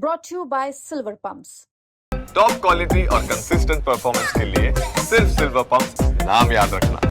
brought to you by Silver Pumps. Top quality और consistent performance के लिए सिर्फ सिल्वर पंप नाम याद रखना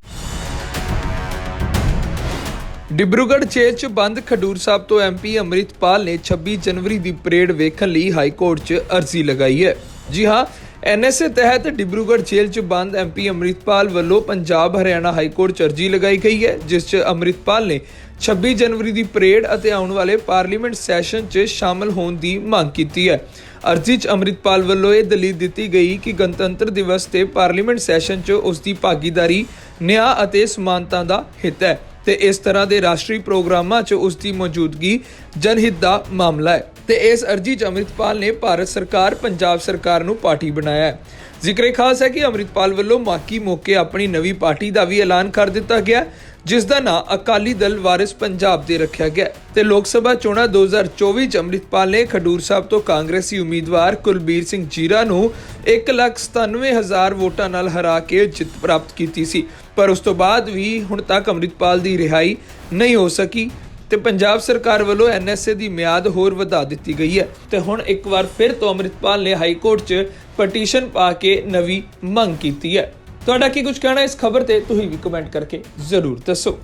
ਡਿਬਰੂਗੜ੍ਹ ਜੇਲ੍ਹ 'ਚ ਬੰਦ ਖਡੂਰ ਸਾਹਿਬ ਤੋਂ ਐਮਪੀ ਅੰਮ੍ਰਿਤਪਾਲ ਨੇ 26 ਜਨਵਰੀ ਦੀ ਪਰੇਡ ਵੇਖਣ ਲਈ ਹਾਈ ਕੋਰਟ 'ਚ ਅਰਜ਼ੀ ਲਗਾਈ ਹੈ ਜੀ ਹਾਂ ਐਨਐਸਏ ਤਹਿਤ ਡਿਬਰੂਗੜ੍ਹ ਜੇਲ੍ਹ 'ਚ ਬੰਦ ਐਮਪੀ ਅੰਮ੍ਰਿਤਪਾਲ ਵੱਲੋਂ ਪੰਜਾਬ ਹਰਿਆਣਾ ਹਾਈ ਕੋਰਟ 'ਚ ਅਰਜ਼ੀ ਲਗਾਈ ਗਈ ਹੈ, ਜਿਸ 'ਚ ਅੰਮ੍ਰਿਤਪਾਲ ਨੇ 26 ਜਨਵਰੀ ਦੀ ਪਰੇਡ ਅਤੇ ਆਉਣ ਵਾਲੇ ਪਾਰਲੀਮੈਂਟ ਸੈਸ਼ਨ 'ਚ ਸ਼ਾਮਲ ਹੋਣ ਦੀ ਮੰਗ ਕੀਤੀ ਹੈ। ਅਰਜ਼ੀ 'ਚ ਅੰਮ੍ਰਿਤਪਾਲ ਵੱਲੋਂ ਇਹ ਦਲੀਲ ਦਿੱਤੀ ਗਈ ਕਿ ਗਣਤੰਤਰ ਦਿਵਸ ਤੇ ਪਾਰਲੀਮੈਂਟ ਸੈਸ਼ਨ 'ਚ ਉਸ ਦੀ ਭਾਗੀਦਾਰੀ, ਨਿਆਂ ਅਤੇ ਸਮਾਨਤਾ ਦਾ ਹਿੱਤ ਹੈ ਤੇ ਇਸ ਤਰ੍ਹਾਂ ਦੇ ਰਾਸ਼ਟਰੀ ਪ੍ਰੋਗਰਾਮਾਂ 'ਚ ਉਸ ਦੀ ਮੌਜੂਦਗੀ ਜਨਹਿਤ ਦਾ ਮਾਮਲਾ ਹੈ। ਤੇ ਇਸ ਅਰਜੀ 'ਚ ਅੰਮ੍ਰਿਤਪਾਲ ਨੇ ਭਾਰਤ ਸਰਕਾਰ, ਪੰਜਾਬ ਸਰਕਾਰ ਨੂੰ ਪਾਰਟੀ ਬਣਾਇਆ ਹੈ। ਜ਼ਿਕਰੇ ਖਾਸ ਹੈ ਕਿ ਅੰਮ੍ਰਿਤਪਾਲ ਵੱਲੋਂ ਮਾਕੀ ਮੌਕੇ ਆਪਣੀ ਨਵੀਂ ਪਾਰਟੀ ਦਾ ਵੀ ਐਲਾਨ ਕਰ ਦਿੱਤਾ ਗਿਆ ਜਿਸ ਦਾ ਨਾਂ ਅਕਾਲੀ ਦਲ ਵਾਰਿਸ ਪੰਜਾਬ ਦੇ ਰੱਖਿਆ ਗਿਆ ਤੇ ਲੋਕ ਸਭਾ ਚੋਣਾਂ 2024 ਚ ਅੰਮ੍ਰਿਤਪਾਲ ਨੇ ਖਡੂਰ ਸਾਹਿਬ ਤੋਂ ਕਾਂਗਰਸੀ ਉਮੀਦਵਾਰ ਕੁਲਬੀਰ ਸਿੰਘ ਜੀਰਾ ਨੂੰ 197000 ਵੋਟਾਂ ਨਾਲ ਹਰਾ ਕੇ ਜਿੱਤ ਪ੍ਰਾਪਤ ਕੀਤੀ ਸੀ। ਪਰ ਉਸ ਤੋਂ ਬਾਅਦ ਵੀ ਹੁਣ ਤੱਕ ਅੰਮ੍ਰਿਤਪਾਲ ਦੀ ਰਿਹਾਈ ਨਹੀਂ ਹੋ ਸਕੀ। ਤੇ ਪੰਜਾਬ ਸਰਕਾਰ ਵੱਲੋਂ ਐਨਐਸਏ ਦੀ ਮਿਆਦ ਹੋਰ ਵਧਾ ਦਿੱਤੀ ਗਈ ਹੈ। ਤੇ ਹੁਣ ਇੱਕ ਵਾਰ ਫਿਰ ਤੋਂ ਅੰਮ੍ਰਿਤਪਾਲ ਨੇ ਹਾਈ ਕੋਰਟ 'ਚ ਪਟੀਸ਼ਨ ਪਾ ਕੇ ਨਵੀਂ ਮੰਗ ਕੀਤੀ ਹੈ। ਤੁਹਾਡਾ ਕੀ ਕੁਝ ਕਹਿਣਾ ਇਸ ਖਬਰ ਤੇ ਤੁਸੀਂ ਵੀ ਕਮੈਂਟ ਕਰਕੇ ਜ਼ਰੂਰ ਦੱਸੋ।